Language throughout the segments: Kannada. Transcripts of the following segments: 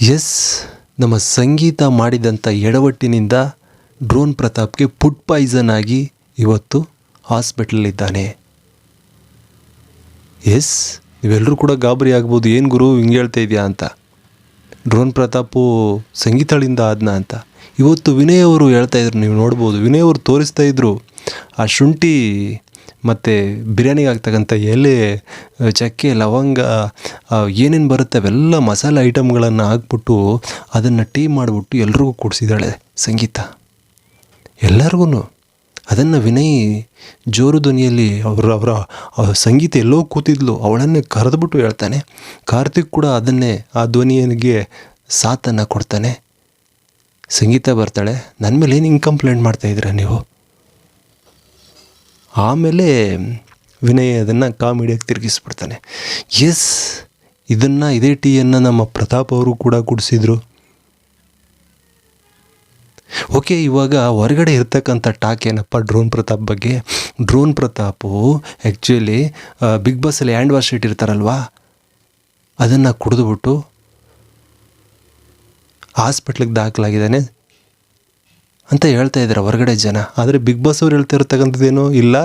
ಎಸ್, ನಮ್ಮ ಸಂಗೀತ ಮಾಡಿದಂಥ ಎಡವಟ್ಟಿನಿಂದ ಡ್ರೋನ್ ಪ್ರತಾಪ್ಗೆ ಫುಡ್ ಪಾಯ್ಸನ್ ಆಗಿ ಇವತ್ತು ಹಾಸ್ಪಿಟ್ಲಲ್ಲಿದ್ದಾನೆ. ಎಸ್ ನೀವೆಲ್ಲರೂ ಕೂಡ ಗಾಬರಿ ಆಗ್ಬೋದು. ಏನು ಗುರು, ಹಿಂಗೆ ಹೇಳ್ತಾ ಇದೆಯಾ ಅಂತ. ಡ್ರೋನ್ ಪ್ರತಾಪು ಸಂಗೀತಳಿಂದ ಆದ್ನ ಅಂತ. ಇವತ್ತು ವಿನಯ್ ಅವರು ಹೇಳ್ತಾ ಇದ್ರು, ನೀವು ನೋಡ್ಬೋದು. ವಿನಯ್ ಅವರು ತೋರಿಸ್ತಾ ಇದ್ರು ಆ ಶುಂಠಿ ಮತ್ತು ಬಿರಿಯಾನಿಗೆ ಆಗ್ತಕ್ಕಂಥ ಎಲೆ ಚಕ್ಕೆ, ಲವಂಗ ಏನೇನು ಬರುತ್ತೆ ಅವೆಲ್ಲ ಮಸಾಲೆ ಐಟಮ್ಗಳನ್ನು ಹಾಕ್ಬಿಟ್ಟು ಅದನ್ನು ಟೀ ಮಾಡಿಬಿಟ್ಟು ಎಲ್ರಿಗೂ ಕೊಡಿಸಿದ್ದಾಳೆ ಸಂಗೀತ. ಎಲ್ಲರಿಗೂ ಅದನ್ನು ವಿನಯ್ ಜೋರು ಧ್ವನಿಯಲ್ಲಿ ಅವರು, ಅವರ ಸಂಗೀತ ಎಲ್ಲೋ ಕೂತಿದ್ಲು, ಅವಳನ್ನೇ ಕರೆದ್ಬಿಟ್ಟು ಹೇಳ್ತಾನೆ. ಕಾರ್ತಿಕ್ ಕೂಡ ಅದನ್ನೇ ಆ ಧ್ವನಿಯನಿಗೆ ಸಾಥನ್ನು ಕೊಡ್ತಾನೆ. ಸಂಗೀತ ಬರ್ತಾಳೆ. ನನ್ನ ಮೇಲೆ ಏನು ಹಿಂಗೆ ಕಂಪ್ಲೇಂಟ್ ಮಾಡ್ತಾಯಿದ್ದೀರಾ ನೀವು? ಆಮೇಲೆ ವಿನಯ್ ಅದನ್ನು ಕಾಮಿಡಿಯಾಗಿ ತಿರುಗಿಸ್ಬಿಡ್ತಾನೆ. ಎಸ್, ಇದನ್ನು ಇದೇ ಟೀಯನ್ನು ನಮ್ಮ ಪ್ರತಾಪ್ ಅವರು ಕೂಡ ಕುಡಿಸಿದ್ರು. ಓಕೆ, ಇವಾಗ ಹೊರಗಡೆ ಇರ್ತಕ್ಕಂಥ ಟಾಕ್ ಏನಪ್ಪ ಡ್ರೋನ್ ಪ್ರತಾಪ್ ಬಗ್ಗೆ? ಡ್ರೋನ್ ಪ್ರತಾಪು ಆ್ಯಕ್ಚುಲಿ ಬಿಗ್ ಬಾಸಲ್ಲಿ ಹ್ಯಾಂಡ್ ವಾಶ್ ಇಟ್ಟಿರ್ತಾರಲ್ವಾ ಅದನ್ನು ಕುಡಿದ್ಬಿಟ್ಟು ಹಾಸ್ಪಿಟ್ಲಿಗೆ ದಾಖಲಾಗಿದ್ದಾನೆ. ಅಂತ ಹೇಳ್ತಾ ಇದ್ದಾರೆ ಹೊರಗಡೆ ಜನ. ಆದರೆ ಬಿಗ್ ಬಾಸ್ ಅವ್ರು ಹೇಳ್ತಾ ಇರ್ತಕ್ಕಂಥದ್ದೇನು ಇಲ್ಲ.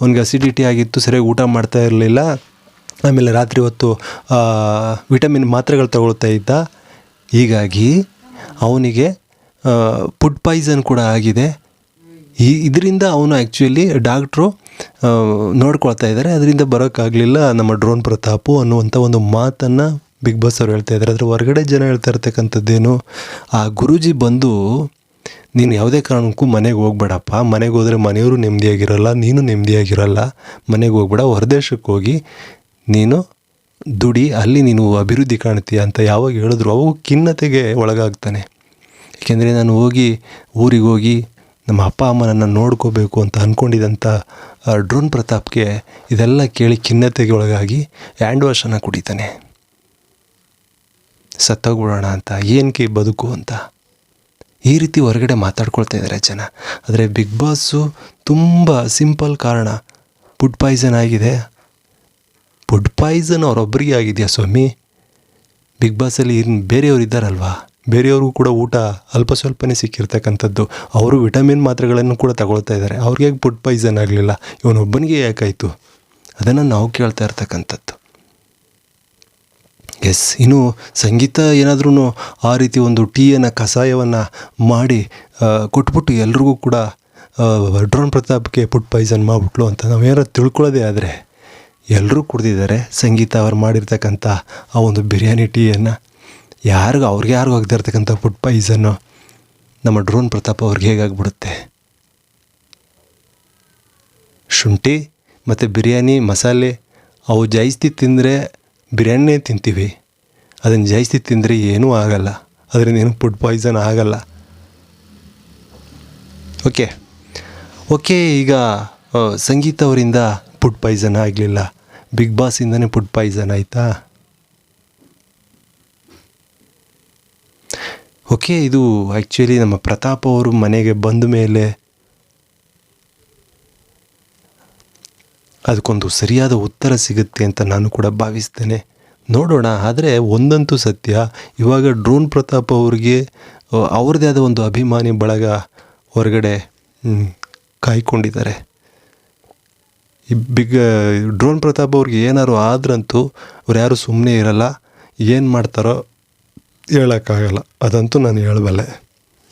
ಅವ್ನಿಗೆ ಅಸಿಡಿಟಿ ಆಗಿತ್ತು, ಸರಿಯಾಗಿ ಊಟ ಮಾಡ್ತಾ ಇರಲಿಲ್ಲ. ಆಮೇಲೆ ರಾತ್ರಿ ಹೊತ್ತು ವಿಟಮಿನ್ ಮಾತ್ರೆಗಳು ತಗೊಳ್ತಾ ಇದ್ದ. ಹೀಗಾಗಿ ಅವನಿಗೆ ಫುಡ್ ಪಾಯ್ಸನ್ ಕೂಡ ಆಗಿದೆ. ಈ, ಇದರಿಂದ ಅವನು ಆ್ಯಕ್ಚುಲಿ ಡಾಕ್ಟ್ರು ನೋಡ್ಕೊಳ್ತಾ ಇದ್ದಾರೆ. ಅದರಿಂದ ಬರೋಕ್ಕಾಗಲಿಲ್ಲ ನಮ್ಮ ಡ್ರೋನ್ ಪ್ರತಾಪು ಅನ್ನುವಂಥ ಒಂದು ಮಾತನ್ನು ಬಿಗ್ ಬಾಸ್ ಅವ್ರು ಹೇಳ್ತಾ ಇದ್ದಾರೆ. ಅದರ ಹೊರಗಡೆ ಜನ ಹೇಳ್ತಾ ಇರ್ತಕ್ಕಂಥದ್ದೇನು ಆ ಗುರೂಜಿ ಬಂದು ನೀನು ಯಾವುದೇ ಕಾರಣಕ್ಕೂ ಮನೆಗೆ ಹೋಗ್ಬೇಡಪ್ಪ. ಮನೆಗೆ ಹೋದರೆ ಮನೆಯವರು ನೆಮ್ಮದಿಯಾಗಿರಲ್ಲ, ನೀನು ನೆಮ್ಮದಿಯಾಗಿರಲ್ಲ. ಮನೆಗೆ ಹೋಗ್ಬೇಡ, ಹೊರದೇಶಕ್ಕೆ ಹೋಗಿ ನೀನು ದುಡಿ, ಅಲ್ಲಿ ನೀನು ಅಭಿವೃದ್ಧಿ ಕಾಣ್ತೀಯ ಅಂತ ಯಾವಾಗ ಹೇಳಿದ್ರು ಅವು ಖಿನ್ನತೆಗೆ ಒಳಗಾಗ್ತಾನೆ. ಏಕೆಂದರೆ ನಾನು ಹೋಗಿ, ಊರಿಗೆ ಹೋಗಿ ನಮ್ಮ ಅಪ್ಪ ಅಮ್ಮನನ್ನು ನೋಡ್ಕೋಬೇಕು ಅಂತ ಅಂದ್ಕೊಂಡಿದ್ದಂಥ ಡ್ರೋನ್ ಪ್ರತಾಪ್ಗೆ ಇದೆಲ್ಲ ಕೇಳಿ ಖಿನ್ನತೆಗೆ ಒಳಗಾಗಿ ಹ್ಯಾಂಡ್ ವಾಶನ್ನು ಕುಡಿತಾನೆ. ಸತ್ತೋಗ್ಬಿಡೋಣ ಅಂತ ಏನಕ್ಕೆ ಬದುಕು ಅಂತ. ಈ ರೀತಿ ಹೊರಗಡೆ ಮಾತಾಡ್ಕೊಳ್ತಾ ಇದ್ದಾರೆ ಜನ. ಆದರೆ ಬಿಗ್ ಬಾಸು ತುಂಬ ಸಿಂಪಲ್ ಕಾರಣ. ಫುಡ್ ಪಾಯ್ಸನ್ ಆಗಿದೆ. ಫುಡ್ ಪಾಯ್ಸನ್ ಅವರೊಬ್ಬರಿಗೆ ಆಗಿದೆಯಾ ಸ್ವಾಮಿ? ಬಿಗ್ ಬಾಸಲ್ಲಿ ಬೇರೆಯವ್ರು ಇದ್ದಾರಲ್ವಾ? ಬೇರೆಯವ್ರಿಗೂ ಕೂಡ ಊಟ ಅಲ್ಪ ಸ್ವಲ್ಪನೇ ಸಿಕ್ಕಿರ್ತಕ್ಕಂಥದ್ದು. ಅವರು ವಿಟಮಿನ್ ಮಾತ್ರೆಗಳನ್ನು ಕೂಡ ತಗೊಳ್ತಾ ಇದ್ದಾರೆ. ಅವ್ರಿಗೆ ಫುಡ್ ಪಾಯ್ಸನ್ ಆಗಲಿಲ್ಲ? ಇವನೊಬ್ಬನಿಗೆ ಯಾಕಾಯಿತು? ಅದನ್ನು ನಾವು ಕೇಳ್ತಾ ಇರ್ತಕ್ಕಂಥದ್ದು. ಎಸ್. ಇನ್ನು ಸಂಗೀತ ಏನಾದ್ರೂ ಆ ರೀತಿ ಒಂದು ಟೀಯನ್ನು, ಕಷಾಯವನ್ನು ಮಾಡಿ ಕೊಟ್ಬಿಟ್ಟು ಎಲ್ರಿಗೂ ಕೂಡ ಡ್ರೋನ್ ಪ್ರತಾಪ್ಗೆ ಫುಡ್ ಪಾಯ್ಸನ್ ಮಾಡಿಬಿಟ್ಲು ಅಂತ ನಾವೇನಾರು ತಿಳ್ಕೊಳ್ಳೋದೇ ಆದರೆ ಎಲ್ಲರೂ ಕುಡ್ದಿದ್ದಾರೆ ಸಂಗೀತ ಅವ್ರು ಮಾಡಿರ್ತಕ್ಕಂಥ ಆ ಒಂದು ಬಿರಿಯಾನಿ ಟೀಯನ್ನು. ಯಾರಿಗೂ, ಅವ್ರಿಗೆ ಯಾರಿಗೂ ಆಗದಿರ್ತಕ್ಕಂಥ ಫುಡ್ ಪಾಯ್ಸನ್ನು ನಮ್ಮ ಡ್ರೋನ್ ಪ್ರತಾಪ್ ಅವ್ರಿಗೆ ಹೇಗಾಗ್ಬಿಡುತ್ತೆ? ಶುಂಠಿ ಮತ್ತು ಬಿರಿಯಾನಿ, ಮಸಾಲೆ, ಅವು ಜಾಸ್ತಿ ತಿಂದರೆ ಬಿರಿಯಾನಿನೇ ತಿಂತೀವಿ. ಅದನ್ನು ಜಾಸ್ತಿ ತಿಂದರೆ ಏನೂ ಆಗಲ್ಲ. ಅದರಿಂದ ಏನು ಫುಡ್ ಪಾಯ್ಸನ್ ಆಗಲ್ಲ. ಓಕೆ ಓಕೆ ಈಗ ಸಂಗೀತ ಅವರಿಂದ ಫುಡ್ ಪಾಯ್ಸನ್ ಆಗಲಿಲ್ಲ. ಬಿಗ್ ಬಾಸಿಂದನೇ ಫುಡ್ ಪಾಯ್ಸನ್ ಆಯಿತಾ? ಓಕೆ ಇದು ಆ್ಯಕ್ಚುಲಿ ನಮ್ಮ ಪ್ರತಾಪ್ ಅವರು ಮನೆಗೆ ಬಂದ ಮೇಲೆ ಅದಕ್ಕೊಂದು ಸರಿಯಾದ ಉತ್ತರ ಸಿಗುತ್ತೆ ಅಂತ ನಾನು ಕೂಡ ಭಾವಿಸ್ತೇನೆ. ನೋಡೋಣ, ಆದರೆ ಒಂದಂತೂ ಸತ್ಯ. ಇವಾಗ ಡ್ರೋನ್ ಪ್ರತಾಪ್ ಅವ್ರಿಗೆ ಅವ್ರದ್ದೇ ಆದ ಒಂದು ಅಭಿಮಾನಿ ಬಳಗ ಹೊರಗಡೆ ಕಾಯ್ಕೊಂಡಿದ್ದಾರೆ. ಈ ಬಿಗ್ ಡ್ರೋನ್ ಪ್ರತಾಪ್ ಅವ್ರಿಗೆ ಏನಾದ್ರು ಆದ್ರಂತೂ ಅವ್ರು ಯಾರು ಸುಮ್ಮನೆ ಇರಲ್ಲ, ಏನು ಮಾಡ್ತಾರೋ ಹೇಳೋಕ್ಕಾಗಲ್ಲ. ಅದಂತೂ ನಾನು ಹೇಳಬಲ್ಲೆ.